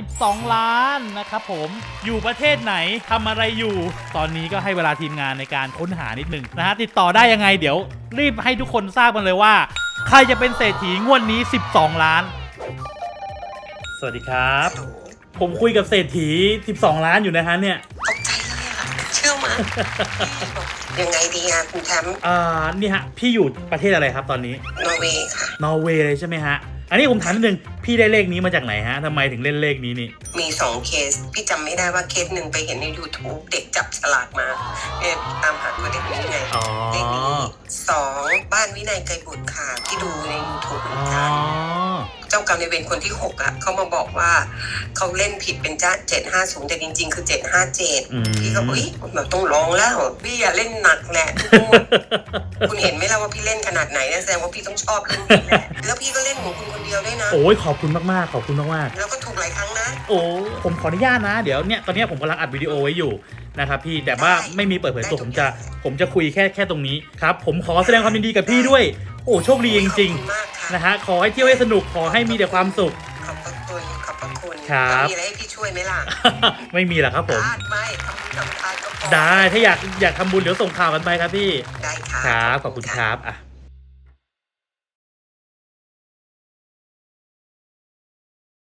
12 ล้านนะครับผมอยู่ประเทศไหนทำอะไรอยู่ ตอนนี้ก็ให้เวลาทีมงานในการค้นหานิดหนึ่งนะฮะติดต่อได้ยังไงเดี๋ยว รีบให้ทุกคนทราบกันเลยว่า ใครจะเป็นเศรษฐีงวดนี้ 12 ล้าน สวัสดีครับ ผมคุยกับเศรษฐี 12 ล้านอยู่นะฮะเนี่ย เชื่อมายังไงดีอะคุณแชมป์อ่านี่ฮะ พี่อยู่ประเทศอะไรครับตอนนี้ นอร์เวย์ค่ะ นอร์เวย์เลยใช่ไหมฮะ อันนี้ผมถามนิดนึง พี่ได้เลขนี้มาจากไหนฮะทำไมถึงเล่นเลขนี้นี่ มีสองเคส พี่จำไม่ได้ว่าเคสหนึ่งไปเห็นใน YouTube เด็กจับฉลากมาเนี่ยตามหาตัวเด็กนี้ไงอ๋อ เลขนี้สองบ้านวินัยไกรบุตรค่ะที่ดูใน YouTube เหมือ๋ออนกัน เจ้ากรรมในายเวรคนที่หกอะเขามาบอกว่าเขาเล่นผิดเป็นจ้าเจ็ดห้าศูนย์แต่จริง ๆ คือเจ็ดห้าเจ็ดอืมพี่ก็อุ้ยเราต้องร้องแล้วพี่อะเล่นหนักแหละทุกงวดคุณเห็นไหมล่ะว่าพี่เล่นขนาดไหนนะแสดงว่าพี่ต้องชอบเล่นนี่แหละแล้วพี่ก็เล่นของคุณคนเดียวด้วยนะ โอ้ยขอบคุณมากๆขอบคุณมากแล้วก็ถูกหลายครั้งนะๆโอ้ผมขออนุญาตนะ เดี๋ยวเนี่ยตอนเนี้ยผมกำลังอัดวิดีโอไว้อยู่นะครับพี่แต่ว่าได้ไม่มีเปิดเผยตัวได้ผมจะทุกอย่างผมจะคุยแค่แค่ตรงนี้ครับ ผมขอแสดงความยินดีกับพี่ด้วย โอ้โชคดีจริงขอบคุณมากค่ะๆ นะฮะขอให้เที่ยวให้สนุกขอให้มีแต่ความสุข ขอบพระคุณขอบพระคุณครับแล้วมีอะไรให้พี่ช่วยไหมล่ะไม่มีหรอกครับผมทานไม่ทำบุญทำทานก็พอได้ถ้าอยากอยากทำบุญเดี๋ยวส่งข่าวกันไปครับพี่ ได้ค่ะ ครับขอบคุณครับอะ